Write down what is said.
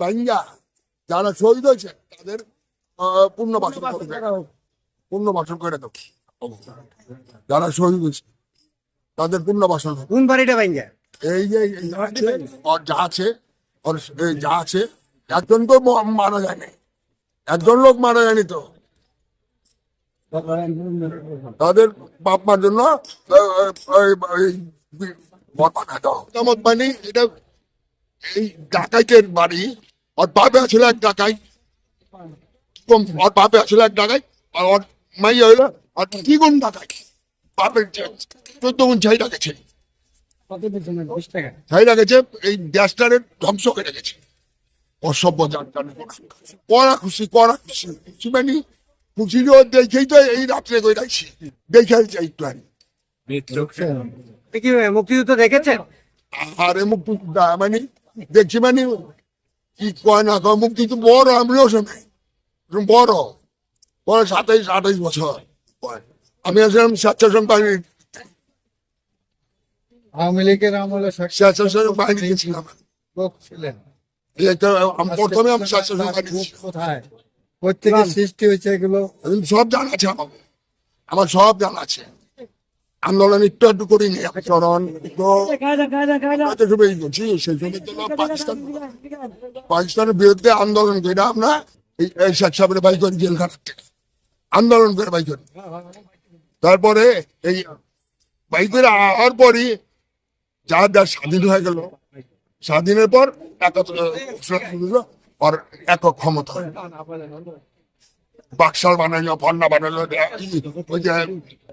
বাঙ্গা যারা শহীদ হয়েছে তাদের আহ, পুনর্বাসন করবে পুনর্বাসন করে দেবো যারা শহীদ হয়েছে তাদের পুনর্বাসন হবে। কোন বাড়িটা এই যে যা আছে, ওর যা আছে একজন তো মারা যায়নি। একজন লোক মারা যায়নি তো। তাদের বাপ মার জন্য দাও। মানে এটা এই ডাকাইতের বাড়ি ওর বাপে ছিল এক ডাকাই। কম ওর বাপে ছিল এক ডাকাই আর ওর মাইয়া হইল আর কি গুণ ডাকাই। বাপের চোদ্দ গুণ ছাই ডাকেছে ছাই ডাকেছে এই দেশটারে ধ্বংস করে গেছে। অসভ্য করা খুশি করা খুশি। খুশি মানে? খুশি দেখেই তো এই রাত্রে করে রাখছি দেখে যাই একটু কি মুক্তিযুদ্ধ দেখেছেন? আরে মুক্তি দা- মানে দেখছি মানে কি কয় না কয় মুক্তি তো বড় আমিও শুনে। বড়। বড় সাতাইশ আঠাইশ বছর আমি আসলাম স্বেচ্ছাসেবক বাহিনী। আওয়ামী লীগের আমলে স্বেচ্ছাসেবক বাহিনী গেছিলাম ছিলেন। এই একটা আমি প্রথমে আমি স্বেচ্ছাসেবক বাহিনী কোথায়? সৃষ্টি হয়েছে এগুলো? আমি সব জানা আছে আমার। আমার সব জানা আছে। আন্দোলন একটু একটু চরণ তো হয়তো সবাই সেই জন্য পাকিস্তান পাকিস্তানের বিরুদ্ধে আন্দোলন করে আমরা। এই বাই করি আন্দোলন করে বাই করি। তারপরে এই বাই করে পরই যা যা স্বাধীন হয়ে গেল, স্বাধীনের পর একক ক্ষমতা। বাক্সাল বানাইলো, ফন্না বানাইলো ওই যে